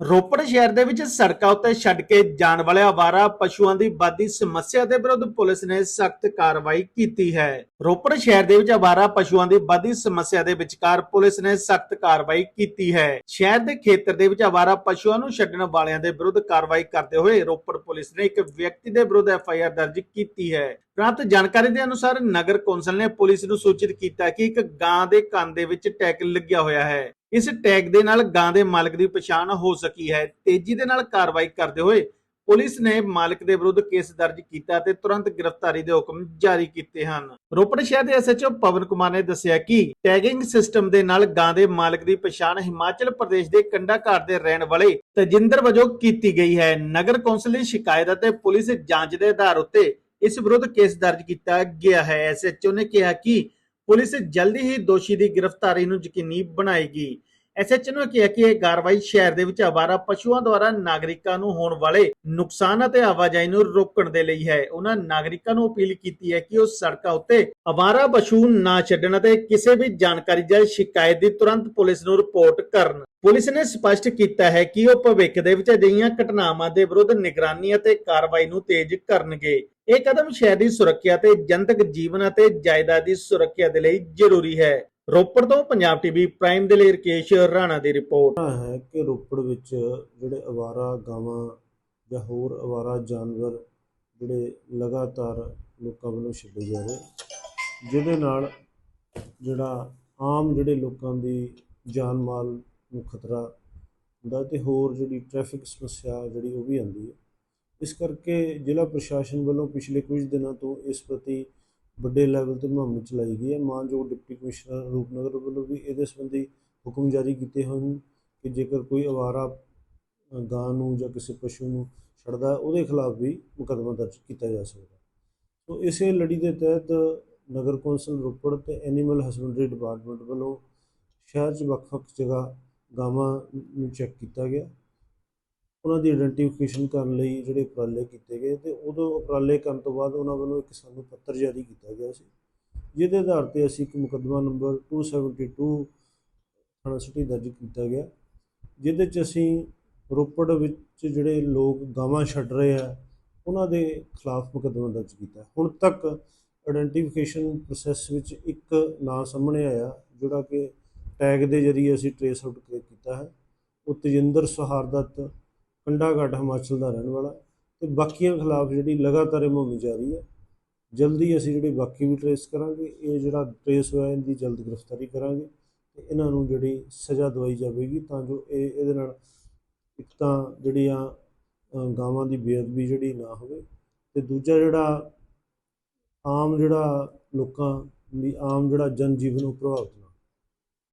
ਰੋਪੜ ਸ਼ਹਿਰ ਦੇ ਵਿੱਚ ਸੜਕਾਂ ਉੱਤੇ ਛੱਡ ਕੇ ਜਾਣ ਵਾਲੇ ਆਵਾਰਾ ਪਸ਼ੂਆਂ ਦੀ ਵੱਧਦੀ ਸਮੱਸਿਆ ਦੇ ਵਿਰੁੱਧ ਪੁਲਿਸ ਨੇ ਸਖਤ ਕਾਰਵਾਈ ਕੀਤੀ ਹੈ। ਰੋਪੜ ਸ਼ਹਿਰ ਦੇ ਵਿੱਚ ਆਵਾਰਾ ਪਸ਼ੂਆਂ ਦੀ ਵੱਧਦੀ ਸਮੱਸਿਆ ਦੇ ਵਿਚਕਾਰ ਪੁਲਿਸ ਨੇ ਸਖਤ ਕਾਰਵਾਈ ਕੀਤੀ ਹੈ। ਸ਼ਹਿਰ ਦੇ ਖੇਤਰ ਦੇ ਵਿੱਚ ਆਵਾਰਾ ਪਸ਼ੂਆਂ ਨੂੰ ਛੱਡਣ ਵਾਲਿਆਂ ਦੇ ਵਿਰੁੱਧ ਕਾਰਵਾਈ ਕਰਦੇ ਹੋਏ ਰੋਪੜ ਪੁਲਿਸ ਨੇ ਇੱਕ ਵਿਅਕਤੀ ਦੇ ਵਿਰੁੱਧ ਐਫ ਆਈ ਆਰ ਦਰਜ ਕੀਤੀ ਹੈ। ਪ੍ਰਾਪਤ ਜਾਣਕਾਰੀ ਦੇ ਅਨੁਸਾਰ ਨਗਰ ਕੌਂਸਲ ਨੇ ਪੁਲਿਸ ਨੂੰ ਸੂਚਿਤ ਕੀਤਾ ਕਿ ਇੱਕ ਗਾਂ ਦੇ ਕੰਨ ਦੇ ਵਿੱਚ ਟੈਗ ਲੱਗਿਆ ਹੋਇਆ ਹੈ। ਇਸ ਟੈਗ ਦੇ ਨਾਲ ਗਾਂ ਦੇ ਮਾਲਕ ਦੀ ਪਛਾਣ ਹੋ ਸਕੀ ਹੈ। ਤੇਜ਼ੀ ਦੇ ਨਾਲ ਕਾਰਵਾਈ ਕਰਦੇ ਹੋਏ ਪੁਲਿਸ ਨੇ ਮਾਲਕ ਦੇ ਵਿਰੁੱਧ ਕੇਸ ਦਰਜ ਕੀਤਾ ਤੇ ਤੁਰੰਤ ਗ੍ਰਿਫਤਾਰੀ ਦੇ ਹੁਕਮ ਜਾਰੀ ਕੀਤੇ ਹਨ। ਰੋਪੜ ਸ਼ਹਿਰ ਦੇ ਐਸਐਚਓ ਪਵਨ ਕੁਮਾਰ ਨੇ ਦੱਸਿਆ ਕਿ ਟੈਗਿੰਗ ਸਿਸਟਮ ਦੇ ਨਾਲ ਗਾਂ ਦੇ ਮਾਲਕ ਦੀ ਪਛਾਣ ਹਿਮਾਚਲ ਪ੍ਰਦੇਸ਼ ਦੇ ਕੰਡਾ ਘਾਟ ਦੇ ਰਹਿਣ ਵਾਲੇ ਤਜਿੰਦਰ ਵਜੋਂ ਕੀਤੀ ਗਈ ਹੈ। ਨਗਰ ਕੌਂਸਲ ਦੀ ਸ਼ਿਕਾਇਤ ਅਤੇ ਪੁਲਿਸ ਜਾਂਚ ਦੇ ਆਧਾਰ ਉੱਤੇ ਇਸ ਵਿਰੁੱਧ ਕੇਸ ਦਰਜ ਕੀਤਾ ਗਿਆ ਹੈ। ਐਸਐਚਓ ਨੇ ਕਿਹਾ ਕਿ ਪੁਲਿਸ ਜਲਦੀ ਹੀ ਦੋਸ਼ੀ ਦੀ ਗ੍ਰਿਫਤਾਰੀ ਨੂੰ ਯਕੀਨੀ ਬਣਾਏਗੀ। ਐਸਐਚਓ ਨੇ ਕਿਹਾ ਕਿ ਇਹ ਕਾਰਵਾਈ ਸ਼ਹਿਰ ਦੇ ਵਿੱਚ ਆਵਾਰਾ ਪਸ਼ੂਆਂ ਦੁਆਰਾ ਨਾਗਰਿਕਾਂ ਨੂੰ ਹੋਣ ਵਾਲੇ ਨੁਕਸਾਨ ਅਤੇ ਆਵਾਜਾਈ ਨੂੰ ਰੋਕਣ ਦੇ ਲਈ ਹੈ। ਉਹਨਾਂ ਨਾਗਰਿਕਾਂ ਨੂੰ ਅਪੀਲ ਕੀਤੀ ਹੈ ਕਿ ਉਹ ਸੜਕਾਂ ਉੱਤੇ ਆਵਾਰਾ ਪਸ਼ੂ ਨਾ ਛੱਡਣ ਅਤੇ ਕਿਸੇ ਵੀ ਜਾਣਕਾਰੀ ਜਾਂ ਸ਼ਿਕਾਇਤ ਦੀ ਤੁਰੰਤ ਪੁਲਿਸ ਨੂੰ ਰਿਪੋਰਟ ਕਰਨ। ਪੁਲਿਸ ਨੇ ਸਪਸ਼ਟ ਕੀਤਾ ਹੈ ਕਿ ਉਹ ਭਵਿੱਖ ਦੇ ਵਿੱਚ ਅਜਿਹੀਆਂ ਘਟਨਾਵਾਂ ਦੇ ਵਿਰੁੱਧ ਨਿਗਰਾਨੀ ਅਤੇ ਕਾਰਵਾਈ ਨੂੰ ਤੇਜ਼ ਕਰਨਗੇ। ਇਹ ਕਦਮ ਸ਼ਹਿਰ ਸੁਰੱਖਿਆ ਤੇ ਜਨਤਕ ਜੀਵਨ ਅਤੇ ਜਾਇਦਾਦ ਦੀ ਸੁਰੱਖਿਆ ਦੇ ਲਈ ਜ਼ਰੂਰੀ ਹੈ। ਰੋਪੜ ਤੋਂ ਪੰਜਾਬ ਟੀਵੀ ਪ੍ਰਾਈਮ ਦੇ ਲਈ ਰਕੇਸ਼ ਰਾਣਾ ਦੀ ਰਿਪੋਰਟ। ਹੈ ਕਿ ਰੋਪੜ ਵਿੱਚ ਜਿਹੜੇ ਅਵਾਰਾ ਗਾਵਾਂ ਜਾਂ ਹੋਰ ਅਵਾਰਾ ਜਾਨਵਰ ਜਿਹੜੇ ਲਗਾਤਾਰ ਲੋਕਾਂ ਵੱਲੋਂ ਛੱਡੇ ਜਾ ਰਹੇ, ਜਿਹਦੇ ਨਾਲ ਜਿਹੜਾ ਆਮ ਜਿਹੜੇ ਲੋਕਾਂ ਦੀ ਜਾਨ ਮਾਲ ਨੂੰ ਖਤਰਾ ਹੁੰਦਾ ਤੇ ਹੋਰ ਜਿਹੜੀ ਟ੍ਰੈਫਿਕ ਸਮੱਸਿਆ ਜਿਹੜੀ ਉਹ ਵੀ ਆਉਂਦੀ ਹੈ। ਇਸ ਕਰਕੇ ਜ਼ਿਲ੍ਹਾ ਪ੍ਰਸ਼ਾਸਨ ਵੱਲੋਂ ਪਿਛਲੇ ਕੁਝ ਦਿਨਾਂ ਤੋਂ ਇਸ ਪ੍ਰਤੀ ਵੱਡੇ ਲੈਵਲ ਤੇ ਮੁਹਿੰਮ ਚਲਾਈ ਗਈ ਹੈ। ਮਾਨਯੋਗ ਡਿਪਟੀ ਕਮਿਸ਼ਨਰ ਰੂਪਨਗਰ ਵੱਲੋਂ ਵੀ ਇਹਦੇ ਸੰਬੰਧੀ ਹੁਕਮ ਜਾਰੀ ਕੀਤੇ ਹੋਏ ਹਨ ਕਿ ਜੇਕਰ ਕੋਈ ਅਵਾਰਾ ਗਾਂ ਨੂੰ ਜਾਂ ਕਿਸੇ ਪਸ਼ੂ ਨੂੰ ਛੱਡਦਾ ਉਹਦੇ ਖਿਲਾਫ ਵੀ ਮੁਕੱਦਮਾ ਦਰਜ ਕੀਤਾ ਜਾ ਸਕਦਾ ਸੋ ਇਸੇ ਲੜੀ ਦੇ ਤਹਿਤ ਨਗਰ ਕੌਂਸਲ ਰੋਪੜ ਤੇ ਐਨੀਮਲ ਹਸਬੰਡਰੀ ਡਿਪਾਰਟਮੈਂਟ ਵੱਲੋਂ ਸ਼ਹਿਰ 'ਚ ਵੱਖ-ਵੱਖ ਜਗ੍ਹਾ ਗਾਵਾਂ ਨੂੰ ਚੈੱਕ ਕੀਤਾ ਗਿਆ। ਉਹਨਾਂ ਦੀ ਆਇਡੈਂਟੀਫਿਕੇਸ਼ਨ ਕਰਨ ਲਈ ਜਿਹੜੇ ਉਪਰਾਲੇ ਕੀਤੇ ਗਏ ਤੇ ਉਦੋਂ ਉਪਰਾਲੇ ਕਰਨ ਤੋਂ ਬਾਅਦ ਉਹਨਾਂ ਵੱਲੋਂ ਇੱਕ ਸਾਨੂੰ ਪੱਤਰ ਜਾਰੀ ਕੀਤਾ ਗਿਆ ਸੀ। ਜਿਹਦੇ ਆਧਾਰ ਤੇ ਅਸੀਂ ਇੱਕ ਮੁਕੱਦਮਾ ਨੰਬਰ 272 ਥਾਣਾ ਸਿਟੀ ਦਰਜ ਕੀਤਾ ਗਿਆ, ਜਿਹਦੇ 'ਚ ਅਸੀਂ ਰੋਪੜ ਵਿੱਚ ਜਿਹੜੇ ਲੋਕ ਗਾਵਾਂ ਛੱਡ ਰਹੇ ਆ, ਉਹਨਾਂ ਦੇ ਖਿਲਾਫ ਮੁਕੱਦਮਾ ਦਰਜ ਕੀਤਾ। ਹੁਣ ਤੱਕ ਆਇਡੈਂਟੀਫਿਕੇਸ਼ਨ ਪ੍ਰੋਸੈਸ ਵਿੱਚ ਇੱਕ ਨਾਂ ਸਾਹਮਣੇ ਆਇਆ, ਜਿਹੜਾ ਕਿ ਟੈਗ ਦੇ ਜ਼ਰੀਏ ਅਸੀਂ ਟ੍ਰੇਸ ਆਊਟ ਕੀਤਾ ਹੈ। ਉਹ ਤਜਿੰਦਰ ਸਹਾਰਦਤ, ਕੰਡਾਘਾਟ ਹਿਮਾਚਲ ਦਾ ਰਹਿਣ ਵਾਲਾ ਤੇ ਬਾਕੀਆਂ ਖਿਲਾਫ ਜਿਹੜੀ ਲਗਾਤਾਰ ਇਹ ਮੁਹਿੰਮ ਜਾਰੀ ਹੈ, ਜਲਦੀ ਅਸੀਂ ਜਿਹੜੇ ਬਾਕੀ ਵੀ ਟ੍ਰੇਸ ਕਰਾਂਗੇ। ਇਹ ਜਿਹੜਾ ਟ੍ਰੇਸ ਹੋਇਆ, ਇਹਦੀ ਜਲਦ ਗ੍ਰਿਫਤਾਰੀ ਕਰਾਂਗੇ ਤੇ ਇਹਨਾਂ ਨੂੰ ਜਿਹੜੀ ਸਜ਼ਾ ਦਵਾਈ ਜਾਵੇਗੀ ਤਾਂ ਜੋ ਇਹ, ਇਹਦੇ ਨਾਲ ਇੱਕ ਤਾਂ ਜਿਹੜੀਆਂ ਗਾਵਾਂ ਦੀ ਬੇਅਦਬੀ ਜਿਹੜੀ ਨਾ ਹੋਵੇ ਤੇ ਦੂਜਾ ਜਿਹੜਾ ਆਮ ਜਿਹੜਾ ਲੋਕਾਂ ਦੀ, ਆਮ ਜਿਹੜਾ ਜਨ ਜੀਵਨ ਨੂੰ ਪ੍ਰਭਾਵਿਤ ਨਾ